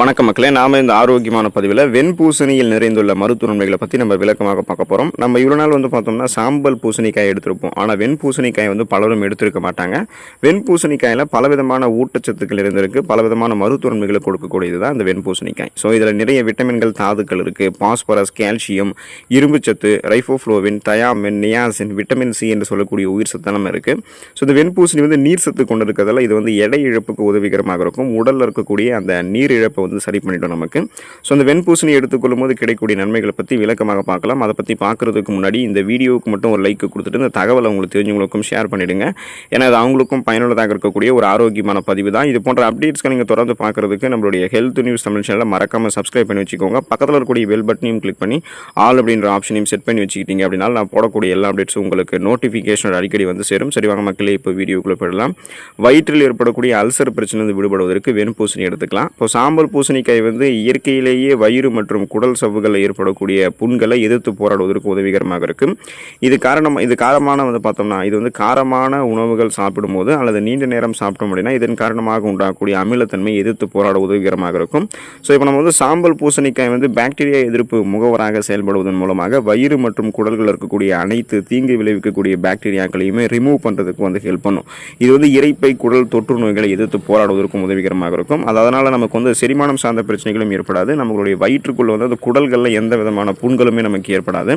வணக்கம் மக்களே நாம இந்த ஆரோக்கியமான பதிவில் வெண்பூசணியில் நிறைந்துள்ள மருத்துவ நன்மைகளை பற்றி நம்ம விளக்கமாக பார்க்க போகிறோம் நம்ம இவ்வளோ நாள் வந்து பார்த்தோம்னா சாம்பல் பூசணிக்காய் எடுத்திருப்போம். ஆனால் வெண்பூசணிக்காய் வந்து பலரும் எடுத்திருக்க மாட்டாங்க. வெண்பூசணிக்காயில் பலவிதமான ஊட்டச்சத்துக்கள் இருந்திருக்கு. பலவிதமான மருத்துவ நன்மைகளை கொடுக்கக்கூடியது தான் இந்த வெண்பூசணிக்காய். ஸோ இதில் நிறைய விட்டமின்கள் தாதுக்கள் இருக்குது பாஸ்பரஸ் கால்சியம் இரும்புச்சத்து riboflavin thiamine niacin vitamin C என்று சொல்லக்கூடிய உயிர் சத்தனம் இருக்குது ஸோ இந்த வெண்பூசணி வந்து நீர் சத்து கொண்டு இருக்கிறதால இது வந்து எடை இழப்புக்கு உதவிகரமாக இருக்கும். உடலில் இருக்கக்கூடிய அந்த நீர் இழப்பை வந்து சரி பண்ணிட்டோம் நமக்கு. ஸோ அந்த வெண்பூசணி எடுத்துக்கொள்ளும் போது கிடைக்கக்கூடிய நன்மைகளை பற்றி விளக்கமாக பார்க்கலாம். அதை பற்றி பார்க்குறதுக்கு முன்னாடி இந்த வீடியோவுக்கு மட்டும் ஒரு லைக் கொடுத்துட்டு இந்த தகவலை உங்களுக்கு தெரிஞ்சவங்களுக்கும் ஷேர் பண்ணிடுங்க. ஏன்னா அது அவங்களுக்கும் பயனுள்ளதாக இருக்கக்கூடிய ஒரு ஆரோக்கியமான பதிவு தான். இது போன்ற அப்டேட்ஸ்க்கு நீங்கள் தொடர்ந்து பார்க்குறதுக்கு நம்மளுடைய ஹெல்த் நியூஸ் தமிழ் சேனலை மறக்காமல் சப்ஸ்கிரைப் பண்ணி வச்சுக்கோங்க. பக்கத்தில் இருக்கக்கூடிய பெல் பட்டனையும் கிளிக் பண்ணி ஆல் அப்படின்ற ஆப்ஷனையும் செட் பண்ணி வச்சுக்கிட்டீங்க அப்படின்னா நான் போடக்கூடிய எல்லா அப்டேட்ஸும் உங்களுக்கு நோட்டிஃபிகேஷன் அடிக்கடி வந்து சேரும். சரி வாங்க மக்களே இப்போ வீடியோக்குள்ளே போயிடலாம். வயிற்றில் ஏற்படக்கூடிய அல்சர் பிரச்சனை விடுபடுவதற்கு வெண்பூசணி எடுத்துக்கலாம். இப்போ சாம்பல் பூசணிக்காய் வந்து இயற்கையிலேயே வயிறு மற்றும் குடல் சவ்வுகளில் ஏற்படக்கூடிய புண்களை எதிர்த்து போராடுவதற்கு உதவிகரமாக இருக்கும். இது காரணம் இது காரமான வந்து பார்த்தோம்னா இது வந்து காரமான உணவுகள் சாப்பிடும்போது அல்லது நீண்ட நேரம் சாப்பிட்டோம் அப்படின்னா இதன் காரணமாக உண்டாகக்கூடிய அமிலத்தன்மை எதிர்த்து போராட உதவிகரமாக இருக்கும். ஸோ இப்போ நம்ம வந்து சாம்பல் பூசணிக்காய் வந்து பாக்டீரியா எதிர்ப்பு முகவராக செயல்படுவதன் மூலமாக வயிறு மற்றும் குடல்கள் இருக்கக்கூடிய அனைத்து தீங்கு விளைவிக்கக்கூடிய பாக்டீரியாக்களையுமே ரிமூவ் பண்ணுறதுக்கு வந்து ஹெல்ப் பண்ணும். இது வந்து இறைப்பை குடல் தொற்று நோய்களை எதிர்த்து போராடுவதற்கும் உதவிகரமாக இருக்கும். அது அதனால் நமக்கு வந்து செரிமானம் சார்ந்த பிரச்சனைகளும் ஏற்படாது. நம்மளுடைய வயிற்றுக்குள்ள வந்து அந்த குடல்களில் எந்த விதமான புண்களுமே நமக்கு ஏற்படாது.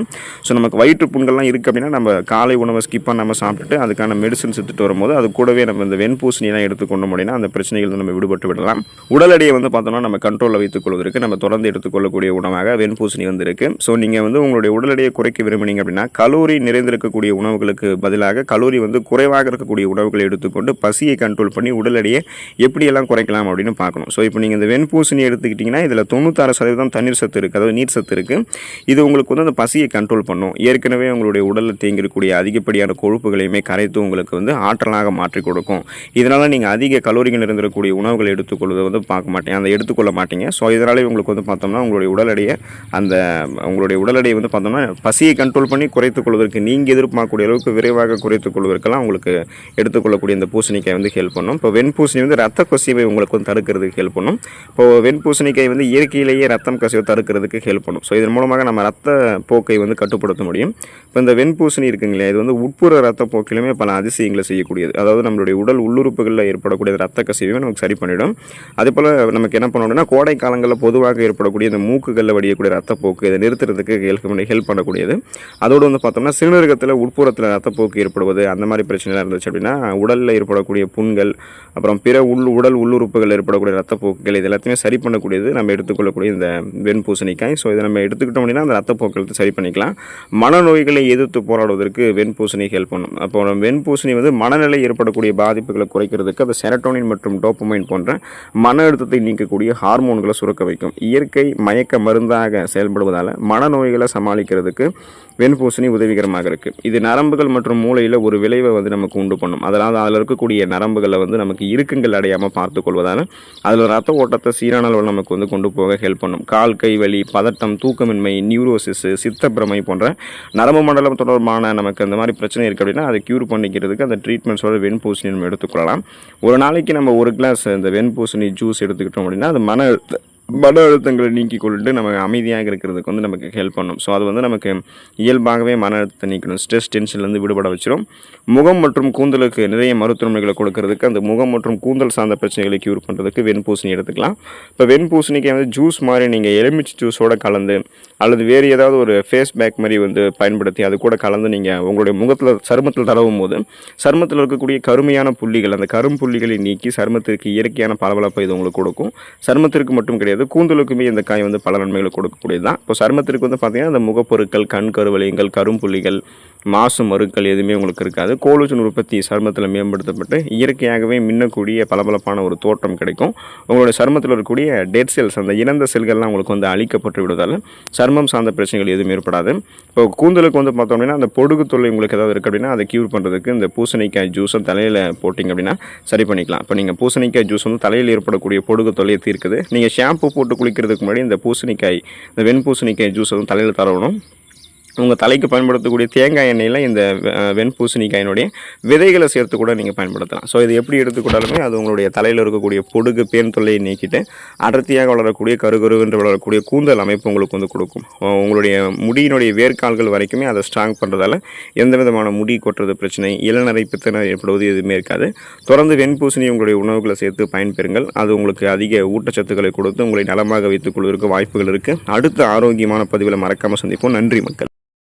ஸோ நமக்கு வயிற்று புண்கள்லாம் இருக்குது அப்படின்னா நம்ம காலை உணவை ஸ்கிப் நம்ம சாப்பிட்டுட்டு அதுக்கான மெடிசன்ஸ் எடுத்துகிட்டு வரும்போது அது கூடவே நம்ம இந்த வெண்பூசணியெல்லாம் எடுத்துக்கொண்டோம் அப்படின்னா அந்த பிரச்சனைகள் நம்ம விடுபட்டு விடலாம். உடல் எடையை வந்து பார்த்தோம்னா நம்ம கண்ட்ரோலில் வைத்துக்கொள்வதற்கு நம்ம தொடர்ந்து எடுத்துக்கொள்ளக்கூடிய உணவாக வெண்பூசணி வந்து இருக்குது ஸோ நீங்கள் வந்து உங்களுடைய உடல் எடையை குறைக்க விரும்புனீங்க அப்படின்னா கலோரி நிறைந்திருக்கக்கூடிய உணவுகளுக்கு பதிலாக கலோரி வந்து குறைவாக இருக்கக்கூடிய உணவுகளை எடுத்துக்கொண்டு பசியை கண்ட்ரோல் பண்ணி உடல் எடையை எப்படியெல்லாம் குறைக்கலாம் அப்படின்னு பார்க்கணும். ஸோ இப்போ நீங்கள் இந்த பூசணி எடுத்துக்கிட்டிங்கன்னா இதில் தொண்ணூத்தாறு சதவீதம் தண்ணீர் சத்து இருக்குது அதாவது நீர் சத்து இருக்குது இது உங்களுக்கு வந்து அந்த பசியை கண்ட்ரோல் பண்ணும். ஏற்கனவே உங்களுடைய உடலில் தேங்கியிருக்கக்கூடிய அதிகப்படியான கொழுப்புகளையுமே கரைத்து உங்களுக்கு வந்து ஆற்றலாக மாற்றி கொடுக்கும். இதனால் நீங்கள் அதிக கலோரிகள் இருந்திருக்கக்கூடிய உணவுகளை எடுத்துக்கொள்வதை வந்து பார்க்க மாட்டீங்க. அந்த எடுத்துக்கொள்ள மாட்டீங்க. ஸோ இதனாலே உங்களுக்கு வந்து பார்த்தோம்னா உங்களுடைய உடல் எடையை அந்த உங்களுடைய உடல் எடையை வந்து பார்த்தோம்னா பசியை கண்ட்ரோல் பண்ணி குறைத்துக் கொள்வதற்கு நீங்கள் எதிர்பார்க்கக்கூடிய அளவுக்கு விரைவாக குறைத்துக் கொள்வதற்கெல்லாம் உங்களுக்கு எடுத்துக்கொள்ளக்கூடிய இந்த பூசணிக்காய் வந்து ஹெல்ப் பண்ணும். இப்போ வெண்பூசணி வந்து ரத்த கொசிவை உங்களுக்கு வந்து தடுக்கிறதுக்கு ஹெல்ப் பண்ணும். இப்போது வெண்பூசணிக்காய் வந்து இயற்கையிலேயே ரத்தம் கசிவை தடுக்கிறதுக்கு ஹெல்ப் பண்ணும். ஸோ இதன் மூலமாக நம்ம ரத்த போக்கை வந்து கட்டுப்படுத்த முடியும். இப்போ இந்த வெண்பூசணி இருக்குங்களே இது வந்து உட்புற ரத்த போக்கிலுமே பல அதிசயங்களை செய்யக்கூடியது. அதாவது நம்மளுடைய உடல் உள்ளுறுப்புகளில் ஏற்படக்கூடிய ரத்த கசிவையும் நமக்கு சரி பண்ணிவிடும் அதே போல் நமக்கு என்ன பண்ணணும்னா கோடை காலங்களில் பொதுவாக ஏற்படக்கூடிய இந்த மூக்குகளில் வடியக்கூடிய ரத்தப்போக்கு இதை நிறுத்துறதுக்கு ஹெல்ப் பண்ணி ஹெல்ப் பண்ணக்கூடியது. அதோடு வந்து பார்த்தோம்னா சிறுநீரகத்தில் உட்புறத்தில் ரத்தப்போக்கு ஏற்படுவது அந்த மாதிரி பிரச்சனைலாம் இருந்துச்சு அப்படின்னா உடலில் ஏற்படக்கூடிய புண்கள் அப்புறம் பிற உள் உடல் உள்ளுறுப்புகள் ஏற்படக்கூடிய ரத்தப்போக்குகள் இதெல்லாம் எல்லாத்தையுமே சரி பண்ணக்கூடியது நம்ம எடுத்துக்கொள்ளக்கூடிய இந்த வெண்பூசணிக்காய். ஸோ இதை நம்ம எடுத்துக்கிட்டோம் அப்படின்னா அந்த ரத்தப்போக்களை சரி பண்ணிக்கலாம். மனநோய்களை எதிர்த்து போராடுவதற்கு வெண்பூசணி ஹெல்ப் பண்ணும். அப்போ வெண்பூசணி வந்து மனநிலை ஏற்படக்கூடிய பாதிப்புகளை குறைக்கிறதுக்கு அந்த செரட்டோனின் மற்றும் டோப்பமைன் போன்ற மன அழுத்தத்தை நீக்கக்கூடிய ஹார்மோன்களை சுரக்க வைக்கும். இயற்கை மயக்க மருந்தாக செயல்படுவதால் மனநோய்களை சமாளிக்கிறதுக்கு வெண்பூசணி உதவிகரமாக இருக்குது இது நரம்புகள் மற்றும் மூளையில் ஒரு விளைவை வந்து நமக்கு உண்டு பண்ணும். அதனால் அதில் இருக்கக்கூடிய நரம்புகளை வந்து நமக்கு இருக்குங்கள் அடையாமல் பார்த்து கொள்வதால் அதில் ரத்த ஓட்டத்தை சீரான அளவில் நமக்கு வந்து கொண்டு போக ஹெல்ப் பண்ணும். கால் கை வலி பதட்டம் தூக்கமின்மை நியூரோசிஸ் சித்தப்பிரமை போன்ற நரம்பு மண்டலம் தொடர்பான நமக்கு அந்த மாதிரி பிரச்சனை இருக்குது அப்படின்னா அதை க்யூர் பண்ணிக்கிறதுக்கு அந்த ட்ரீட்மெண்ட்ஸோட வெண்பூசணி நம்ம எடுத்துக்கொள்ளலாம். ஒரு நாளைக்கு நம்ம ஒரு கிளாஸ் இந்த வெண்பூசணி ஜூஸ் எடுத்துக்கிட்டோம் அப்படின்னா அது மன மன அழுத்தங்களை நீக்கி கொண்டு நம்ம அமைதியாக இருக்கிறதுக்கு வந்து நமக்கு ஹெல்ப் பண்ணும். ஸோ அது வந்து நமக்கு இயல்பாகவே மன அழுத்தத்தை நீக்கணும். ஸ்ட்ரெஸ் டென்ஷன்லேருந்து விடுபட வச்சிடும் முகம் மற்றும் கூந்தலுக்கு நிறைய மருத்துவமனைகளை கொடுக்கறதுக்கு அந்த முகம் மற்றும் கூந்தல் சார்ந்த பிரச்சனைகளை க்யூர் பண்ணுறதுக்கு வெண்பூசணி எடுத்துக்கலாம். இப்போ வெண்பூசணிக்கு வந்து ஜூஸ் மாதிரி நீங்கள் எலுமிச்சை ஜூஸோடு கலந்து அல்லது வேறு ஏதாவது ஒரு ஃபேஸ் பேக் மாதிரி வந்து பயன்படுத்தி அது கூட கலந்து நீங்கள் உங்களுடைய முகத்தில் சருமத்தில் தடவும் போது சருமத்தில் இருக்கக்கூடிய கருமையான புள்ளிகள் அந்த கரும் புள்ளிகளை நீக்கி சருமத்திற்கு இயற்கையான பளபளப்பை இது உங்களுக்கு கொடுக்கும். சருமத்திற்கு மட்டும் கிடையாது கூந்தலுக்குமே இந்த காய் வந்து பல நன்மைகளை கொடுக்கக்கூடியது தான் இப்போ சருமத்திற்கு வந்து பார்த்திங்கன்னா அந்த முகப்பொருட்கள் கண் கருவளையங்கள் கரும்புள்ளிகள் மாசு மருக்கள் எதுவுமே உங்களுக்கு இருக்காது. கோலோஜன் உற்பத்தி சருமத்தில் மேம்படுத்தப்பட்டு இயற்கையாகவே மின்னக்கூடிய பளபளப்பான ஒரு தோற்றம் கிடைக்கும். உங்களுடைய சருமத்தில் இருக்கக்கூடிய டெட் செல்ஸ் அந்த இறந்த செல்கள்லாம் உங்களுக்கு வந்து அழிக்கப்பட்டு விடுவதால் சருமம் சார்ந்த பிரச்சனைகள் எதுவும் ஏற்படாது. இப்போ கூந்தலுக்கு வந்து பார்த்தோம் அப்படின்னா அந்த பொடுகு தொல்லை உங்களுக்கு ஏதாவது இருக்குது அப்படின்னா அதை க்யூர் பண்ணுறதுக்கு இந்த பூசணிக்காய் ஜூஸை தலையில் போட்டிங்க அப்படின்னா சரி பண்ணிக்கலாம். இப்போ நீங்கள் பூசணிக்காய் ஜூஸ் வந்து தலையில் ஏற்படக்கூடிய பொடுகு தொல்லையை தீர்க்குது. நீங்கள் ஷாம்பு போட்டு குளிக்கிறதுக்கு முன்னாடி இந்த பூசணிக்காய் இந்த வெண் பூசணிக்காய் ஜூஸ் வந்து தலையில் தரவணும் உங்கள் தலைக்கு பயன்படுத்தக்கூடிய தேங்காய் எண்ணெயில் இந்த வெண்பூசணிக்காயினுடைய விதைகளை சேர்த்து கூட நீங்கள் பயன்படுத்தலாம். ஸோ இது எப்படி எடுத்துக்கொண்டாலுமே அது உங்களுடைய தலையில் இருக்கக்கூடிய பொடுகு பேன் தொல்லையை நீக்கிட்டு அடர்த்தியாக வளரக்கூடிய கருகரு என்று வளரக்கூடிய கூந்தல் அமைப்பு உங்களுக்கு வந்து கொடுக்கும். உங்களுடைய முடியினுடைய வேர்க்கால்கள் வரைக்குமே அதை ஸ்ட்ராங் பண்ணுறதால எந்த விதமான முடி கொட்டுறது பிரச்சனை இளநரை பித்தனை ஏற்படுவது எதுவுமே இருக்காது. தொடர்ந்து வெண்பூசணி உங்களுடைய உணவுகளை சேர்த்து பயன்பெறுங்கள். அது உங்களுக்கு அதிக ஊட்டச்சத்துக்களை கொடுத்து உங்களை நலமாக வைத்துக் கொள்வதற்கு வாய்ப்புகள் இருக்குது அடுத்த ஆரோக்கியமான பதிவில் மறக்காமல் சந்திப்போம். நன்றி மக்கள்.